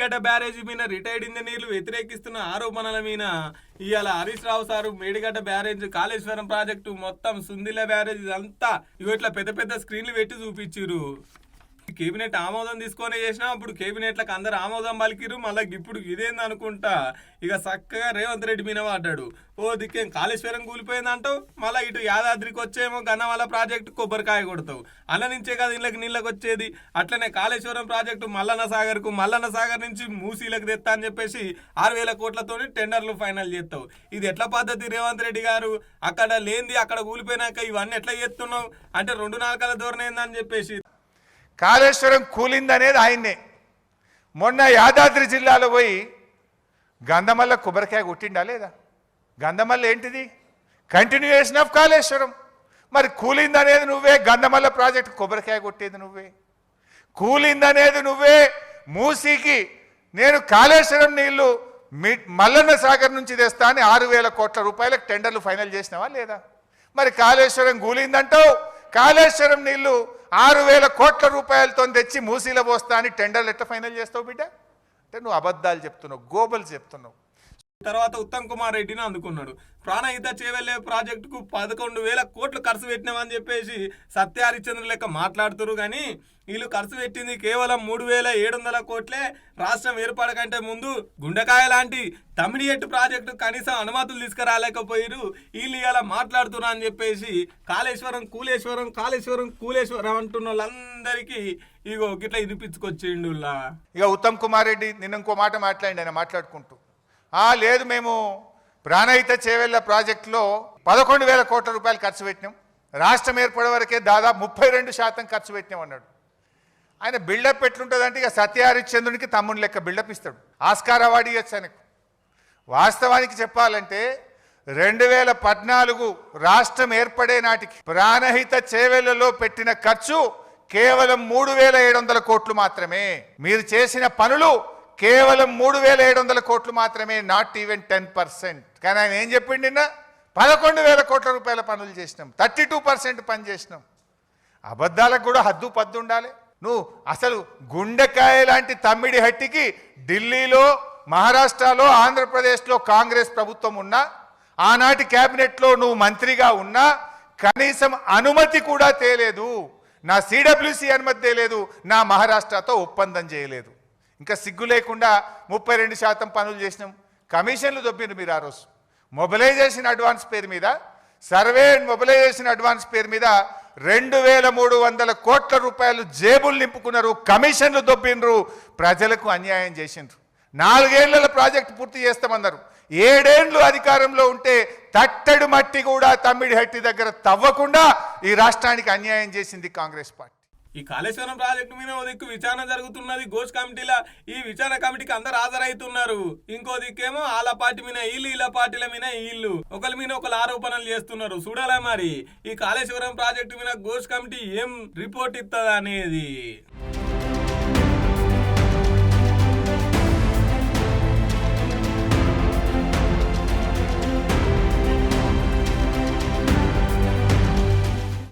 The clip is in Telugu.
మేడిగడ్డ బ్యారేజీ మీద రిటైర్డ్ ఇంజనీర్లు వ్యతిరేకిస్తున్న ఆరోపణల మీద ఇవాళ Harish Rao sir Medigadda barrage Kaleshwaram project మొత్తం సుందిల బ్యారేజ్ అంతా ఇగో ఇట్లా పెద్ద పెద్ద స్క్రీన్లు పెట్టి చూపించిర్రు. కేబినెట్ ఆమోదం తీసుకొని చేసినా అప్పుడు కేబినెట్లకు అందరు ఆమోదం పలికిరు మళ్ళీ ఇప్పుడు ఇదేంది అనుకుంటా. ఇక చక్కగా రేవంత్ రెడ్డి మీద పడ్డాడు ఓ దిక్కేం కాళేశ్వరం కూలిపోయిందంటావు మళ్ళీ ఇటు యాదాద్రికి వచ్చేమో గన్నవాల ప్రాజెక్టు కొబ్బరికాయ కొడతావు. అలా నుంచే కదా ఇళ్ళకి నీళ్ళకి వచ్చేది. అట్లనే కాళేశ్వరం ప్రాజెక్టు మల్లన్న సాగర్కు మల్లన్న సాగర్ నుంచి మూసీలకు తెస్తా అని చెప్పేసి ఆరు వేల కోట్లతోని టెండర్లు ఫైనల్ చేస్తావు. ఇది ఎట్లా పద్ధతి రేవంత్ రెడ్డి గారు? అక్కడ లేనిది అక్కడ కూలిపోయినాక ఇవన్నీ ఎట్లా చేస్తున్నావు? అంటే రెండు నాలుకల ధోరణి ఏందని చెప్పేసి. కాళేశ్వరం కూలిందనేది ఆయన్నే. మొన్న యాదాద్రి జిల్లాలో పోయి గంధమల్ల కొబ్బరికాయ కొట్టిండా లేదా? గంధమల్ల ఏంటిది? Continuation of Kaleshwaram. మరి కూలిందనేది నువ్వే గంధమల్ల ప్రాజెక్ట్ కొబ్బరికాయ కొట్టేది నువ్వే. కూలిందనేది నువ్వే మూసీకి నేను కాళేశ్వరం నీళ్ళు మీ మల్లన్న సాగర్ నుంచి తెస్తా అని ఆరు వేల కోట్ల రూపాయలకు టెండర్లు ఫైనల్ చేసినావా లేదా? మరి కాళేశ్వరం కూలిందంటావు కాళేశ్వరం నీళ్ళు ఆరు వేల కోట్ల రూపాయలతో తెచ్చి మూసీలో పోస్తా అని టెండర్లు ఎట్లా ఫైనల్ చేస్తావు బిడ్డ? అంటే నువ్వు అబద్ధాలు చెప్తున్నావు గోబలు చెప్తున్నావు. తర్వాత ఉత్తమ్ కుమార్ రెడ్డిని అందుకున్నాడు. ప్రాణహిత చేవెళ్ళే ప్రాజెక్టుకు పదకొండు వేల కోట్లు ఖర్చు పెట్టినామని చెప్పేసి సత్య హరిశ్చంద్ర లెక్క మాట్లాడుతురు కానీ వీళ్ళు ఖర్చు పెట్టింది కేవలం మూడు వేల ఏడు వందల కోట్లే. రాష్ట్రం ఏర్పడకంటే ముందు గుండెకాయ లాంటి తమిడియట్టు ప్రాజెక్టు కనీసం అనుమతులు తీసుకురాలేకపోయారు వీళ్ళు ఇలా మాట్లాడుతున్నా అని చెప్పేసి కాళేశ్వరం కూలేశ్వరం కాళేశ్వరం కూలేశ్వరం అంటున్న వాళ్ళందరికీ ఇగో గిట్లా వినిపించుకొచ్చిండులా. ఇక ఉత్తమ్ కుమార్ రెడ్డి నిన్న ఇంకో మాట మాట్లాడి ఆయన మాట్లాడుకుంటూ. ఆ లేదు మేము ప్రాణహిత చేవెళ్ళ ప్రాజెక్టులో పదకొండు వేల కోట్ల రూపాయలు ఖర్చు పెట్టినాం. రాష్ట్రం ఏర్పడే వరకే దాదాపు ముప్పై రెండు శాతం ఖర్చు పెట్టినాం అన్నాడు. ఆయన బిల్డప్ ఎట్లుంటుందంటే ఇక సత్యహరిశ్చంద్రునికి తమ్ముని లెక్క బిల్డప్ ఇస్తాడు. ఆస్కార్ అవార్డు ఇవ్వచ్చు ఆయనకు. వాస్తవానికి చెప్పాలంటే రెండు వేల పద్నాలుగు రాష్ట్రం ఏర్పడే నాటికి ప్రాణహిత చేవెళ్ళలో పెట్టిన ఖర్చు కేవలం మూడు వేల ఏడు వందల కోట్లు మాత్రమే. మీరు చేసిన పనులు కేవలం మూడు వేల ఏడు వందల కోట్లు మాత్రమే నాట్ ఈవెన్ టెన్ పర్సెంట్. కానీ ఆయన ఏం చెప్పిండి నిన్న? పదకొండు వేల కోట్ల రూపాయల పనులు చేసినాం. థర్టీ టూ పర్సెంట్ పని చేసినాం. అబద్ధాలకు కూడా హద్దు పద్దు ఉండాలి. నువ్వు అసలు గుండెకాయ లాంటి తమ్మిడి హట్టికి ఢిల్లీలో మహారాష్ట్రలో ఆంధ్రప్రదేశ్లో కాంగ్రెస్ ప్రభుత్వం ఉన్నా ఆనాటి క్యాబినెట్లో నువ్వు మంత్రిగా ఉన్నా కనీసం అనుమతి కూడా తేలేదు. నా సిడబ్ల్యూసి అనుమతి తేలేదు. నా మహారాష్ట్రతో ఒప్పందం చేయలేదు. ఇంకా సిగ్గు లేకుండా ముప్పై రెండు శాతం పనులు చేసినాం. కమిషన్లు దొబ్బిండ్రు మీరు ఆ రోజు. మొబిలైజేషన్ అడ్వాన్స్ పేరు మీద సర్వే అండ్ మొబిలైజేషన్ అడ్వాన్స్ పేరు మీద రెండు వేల మూడు వందల కోట్ల రూపాయలు జేబులు నింపుకున్నారు కమిషన్లు దొబ్బిండ్రు ప్రజలకు అన్యాయం చేసిండ్రు. నాలుగేళ్ళ ప్రాజెక్టు పూర్తి చేస్తామన్నారు. ఏడేండ్లు అధికారంలో ఉంటే తట్టడు మట్టి కూడా తమ్మిడి హట్టి దగ్గర తవ్వకుండా ఈ రాష్ట్రానికి అన్యాయం చేసింది కాంగ్రెస్ పార్టీ. ఈ కాళేశ్వరం ప్రాజెక్టు మీద ఓ దిక్కు విచారణ జరుగుతున్నది. గోష్ కమిటీల ఈ విచారణ కమిటీకి అందరు హాజరైతున్నారు. ఇంకో దిక్కేమో వాళ్ళ పార్టీ మీద వీళ్ళు వీళ్ళ పార్టీల మీద వీళ్ళు ఒకరి మీద ఒకరు ఆరోపణలు చేస్తున్నారు. చూడాలా మరి? ఈ కాళేశ్వరం ప్రాజెక్టు మీద గోష్ కమిటీ ఏం రిపోర్ట్ ఇస్తుంది అనేది